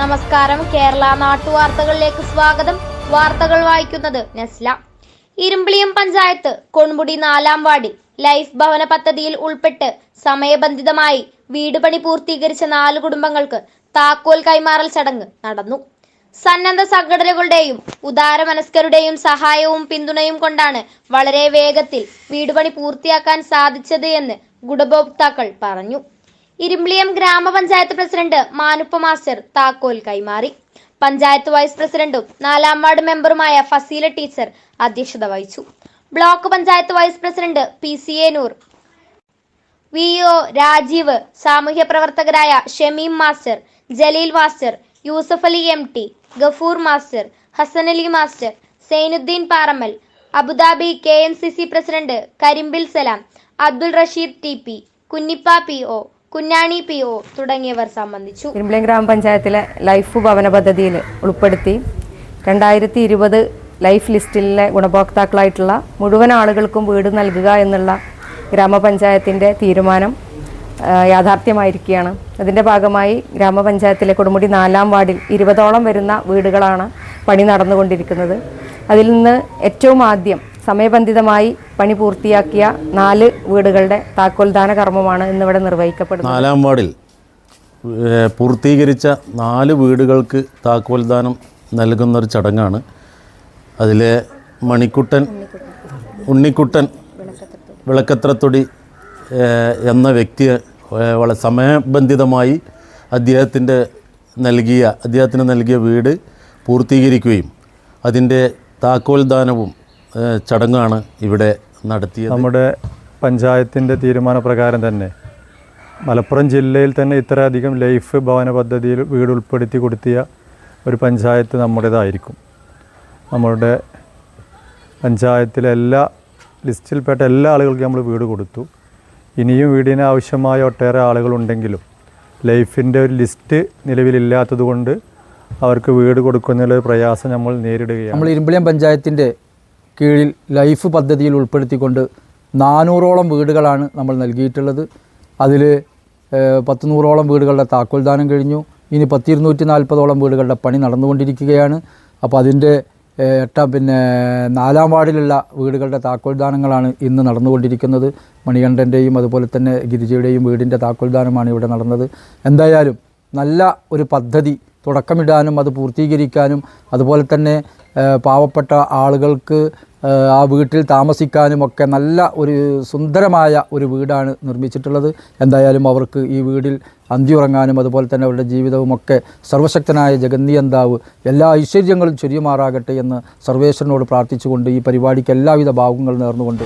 നമസ്കാരം. കേരള നാട്ടുവാർത്തകളിലേക്ക് സ്വാഗതം. വാർത്തകൾ വായിക്കുന്നത് നസ്ല. ഇരുമ്പിളിയം പഞ്ചായത്ത് കൊൺമുടി നാലാം വാർഡിൽ ലൈഫ് ഭവന പദ്ധതിയിൽ ഉൾപ്പെട്ട് സമയബന്ധിതമായി വീട് പണി പൂർത്തീകരിച്ച നാല് കുടുംബങ്ങൾക്ക് താക്കോൽ കൈമാറൽ ചടങ്ങ് നടന്നു. സന്നദ്ധ സംഘടനകളുടെയും ഉദാരമനസ്കരുടെയും സഹായവും പിന്തുണയും കൊണ്ടാണ് വളരെ വേഗത്തിൽ വീടുപണി പൂർത്തിയാക്കാൻ സാധിച്ചത് എന്ന് ഗുണഭോക്താക്കൾ പറഞ്ഞു. ഇരുമ്പിളിയം ഗ്രാമപഞ്ചായത്ത് പ്രസിഡന്റ് മാനുപ്പ മാസ്റ്റർ താക്കോൽ കൈമാറി. പഞ്ചായത്ത് വൈസ് പ്രസിഡന്റും നാലാം വാർഡ് മെമ്പറുമായ ഫസീല ടീച്ചർ അധ്യക്ഷത വഹിച്ചു. Block panchayat vice president P C A Noor V O Rajeev സാമൂഹ്യ പ്രവർത്തകരായ Shameem master Jaleel master Yusuf Ali M T Gafoor master Hasan Ali master Zainuddin Parammal Abu Dhabi K M C C president Karimbil Salam Abdul Rasheed T P Kunhippa P O Kunjani P O തുടങ്ങിയവർ സംബന്ധിച്ചു. ഇരുമ്പലം ഗ്രാമപഞ്ചായത്തിലെ life ഭവന പദ്ധതിയിൽ ഉൾപ്പെടുത്തി രണ്ടായിരത്തി ഇരുപത് life ലിസ്റ്റിലെ ഗുണഭോക്താക്കളായിട്ടുള്ള മുഴുവൻ ആളുകൾക്കും വീട് നൽകുക എന്നുള്ള ഗ്രാമപഞ്ചായത്തിന്റെ തീരുമാനം യാഥാർത്ഥ്യമായിരിക്കുകയാണ്. അതിന്റെ ഭാഗമായി ഗ്രാമപഞ്ചായത്തിലെ കൊടുമുടി നാലാം വാർഡിൽ ഇരുപതോളം വരുന്ന വീടുകളാണ് പണി നടന്നുകൊണ്ടിരിക്കുന്നത്. അതിൽ നിന്ന് ഏറ്റവും ആദ്യം സമയബന്ധിതമായി പണി പൂർത്തിയാക്കിയ നാല് വീടുകളുടെ താക്കോൽദാന കർമ്മമാണ് ഇന്നിവിടെ നിർവഹിക്കപ്പെടുന്നത്. നാലാം വാർഡിൽ പൂർത്തീകരിച്ച നാല് വീടുകൾക്ക് താക്കോൽദാനം നൽകുന്നൊരു ചടങ്ങാണ്. അതിലെ മണിക്കുട്ടൻ ഉണ്ണിക്കുട്ടൻ വിളക്കത്രത്തൊടി എന്ന വ്യക്തിയെ വളരെ സമയബന്ധിതമായി അദ്ദേഹത്തിന്റെ നൽകിയ അദ്ദേഹത്തിന് നൽകിയ വീട് പൂർത്തീകരിക്കുകയും അതിന്റെ താക്കോൽദാനവും ചടങ്ങാണ് ഇവിടെ നടത്തിയത്. നമ്മുടെ പഞ്ചായത്തിന്റെ തീരുമാനപ്രകാരം തന്നെ മലപ്പുറം ജില്ലയിൽ തന്നെ ഇത്രയധികം ലൈഫ് ഭവന പദ്ധതിയിൽ വീട് ഉൾപ്പെടുത്തി കൊടുത്തിയ ഒരു പഞ്ചായത്ത് നമ്മുടേതായിരിക്കും. നമ്മളുടെ പഞ്ചായത്തിലെ എല്ലാ ലിസ്റ്റിൽപ്പെട്ട എല്ലാ ആളുകൾക്കും നമ്മൾ വീട് കൊടുത്തു. ഇനിയും വീടിന് ആവശ്യമായ ഒട്ടേറെ ആളുകളുണ്ടെങ്കിലും ലൈഫിന്റെ ഒരു ലിസ്റ്റ് നിലവിലില്ലാത്തതുകൊണ്ട് അവർക്ക് വീട് കൊടുക്കുന്നതിലൊരു പ്രയാസം നമ്മൾ നേരിടുകയാണ്. നമ്മൾ ഇരുമ്പിളിയം പഞ്ചായത്തിന്റെ കീഴിൽ ലൈഫ് പദ്ധതിയിൽ ഉൾപ്പെടുത്തിക്കൊണ്ട് നാനൂറോളം വീടുകളാണ് നമ്മൾ നൽകിയിട്ടുള്ളത്. അതിൽ പത്ത് നൂറോളം വീടുകളുടെ താക്കോൽദാനം കഴിഞ്ഞു. ഇനി പത്തിരുന്നൂറ്റി നാൽപ്പതോളം വീടുകളുടെ പണി നടന്നുകൊണ്ടിരിക്കുകയാണ്. അപ്പോൾ അതിന്റെ എട്ട പിന്നെ നാലാം വാർഡിലുള്ള വീടുകളുടെ താക്കോൽദാനങ്ങളാണ് ഇന്ന് നടന്നുകൊണ്ടിരിക്കുന്നത്. മണികണ്ഠന്റെയും അതുപോലെ തന്നെ ഗിരിജയുടെയും വീടിന്റെ താക്കോൽദാനമാണ് ഇവിടെ നടന്നത്. എന്തായാലും നല്ല ഒരു പദ്ധതി തുടക്കമിടാനും അത് പൂർത്തീകരിക്കാനും അതുപോലെ തന്നെ പാവപ്പെട്ട ആളുകൾക്ക് ആ വീട്ടിൽ താമസിക്കാനും ഒക്കെ നല്ല ഒരു സുന്ദരമായ ഒരു വീടാണ് നിർമ്മിച്ചിട്ടുള്ളത്. എന്തായാലും അവർക്ക് ഈ വീടിൽ അന്തിയുറങ്ങാനും അതുപോലെ തന്നെ അവരുടെ ജീവിതവുമൊക്കെ സർവശക്തനായ ജഗന്നിയന്താവ് എല്ലാ ഐശ്വര്യങ്ങളും ചൊരിയുമാറാകട്ടെ എന്ന് സർവേശ്വരനോട് പ്രാർത്ഥിച്ചുകൊണ്ട് ഈ പരിപാടിക്ക് എല്ലാവിധ ഭാവങ്ങൾ നേർന്നുകൊണ്ട്